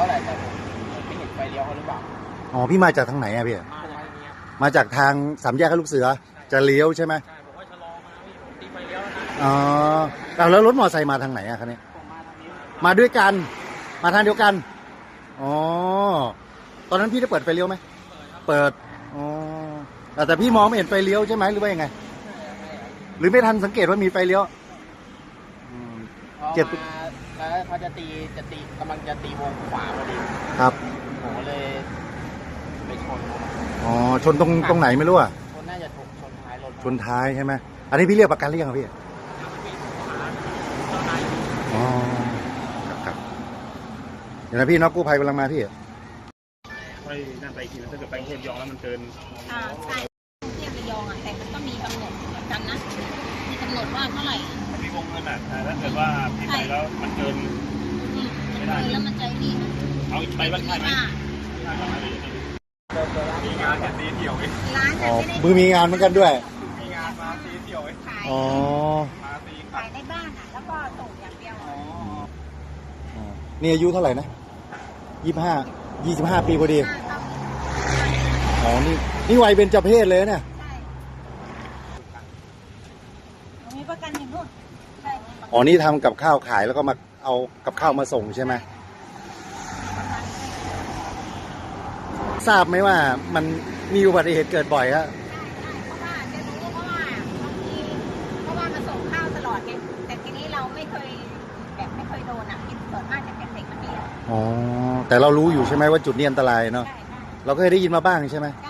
ยวแหละแต่ผมไม่เห็นไฟเลี้ยวเขาหรือเปล่าอ๋อพี่มาจากทางไหนอะพี่มาจากทางนี้มาจากทางสามแยกข้าลูกเสือ จะเลี้ยวใช่ไหมใช่ผมก็ชะลอมาพี่ผมตีไฟเลี้ยวแล้วนะอ๋อแล้วรถมอเตอร์ไซค์มาทางไหนอะคันนี้ ผมมาทางนี้มาด้วยกัน มาทางเดียวกันอ๋อตอนนั้นพี่ได้เปิดไฟเลี้ยวไหมเปิดครับเปิดอ๋อแต่แต่พี่มองไม่เห็นไฟเลี้ยวใช่ไหมหรือว่ายังไง หรือไม่ทันสังเกตว่ามีไฟเลี้ยว เจ็บ มาแล้วเขาจะตีจะตีกำลังจะตีวงขวาพอดีครับ ผมก็เลยไปชนเขาอ๋อ ชนตรงตรงไหนไม่รู้อะชนน่าจะถูกชนท้ายรถชนท้ายใช่ไหมอันนี้พี่เรียกประกันหรือยังอะพี่ อ๋อ ครับครับเดี๋ยวนะพี่นอกกู้ภัยกำลังมาพี่ค่อยนั่นไปอีกทีนะถ้าเกิดไปกรุงเทพยองแล้วมันเกิน อ่าใช่เทียบระยองอะแต่มันก็มีกำหนดเหมือนกันนะ มีกำหนดว่าเท่าไหร่มันมี วงเงินอะแต่ถ้าเกิดว่าพี่ไปแล้วมันเกินอืมมันเลยแล้วมันใจดีนะเอาอีกไปบ้างใช่ไหมอ่ามีงานแค่ตีเที่ยวเองร้านอ๋น่ะอไม่ได้มือมีงานเหมือนกันด้วย มีงานมาตีเที่ยวเองขายอ๋อมาตีขายในบ้านอะ แล้วก็ส่งอย่างเดียวอะอ๋อนี่อายุเท่าไหร่นะยี่ห้ายี่สิบห้าปีพอดีห้าต้องอ๋อ นี่ นี่วัยเป็นจเพศเลยนะเนี่ย ใช่มีประกันอยู่นู่นใช่ อ๋อนี่ทำกับข้าวขายแล้วก็มาเอากับข้าวมาส่งใช่ไหมทราบไหมว่ามันมีอุบัติเหตุเกิดบ่อยฮะเพราะว่าจะรู้เพราะว่าบางทีเพราะว่ามาส่งข้าวตลอดไงแต่ทีนี้เราไม่เคยแบบไม่เคยโดนอะที่ส่วนมากจะเป็นเด็กนักเรียนอ๋อแต่เรารู้อยู่ใช่ไหมว่าจุดนี้อันตรายเนาะใช่ใช่เราก็เคยได้ยินมาบ้างใช่ไหม ใช่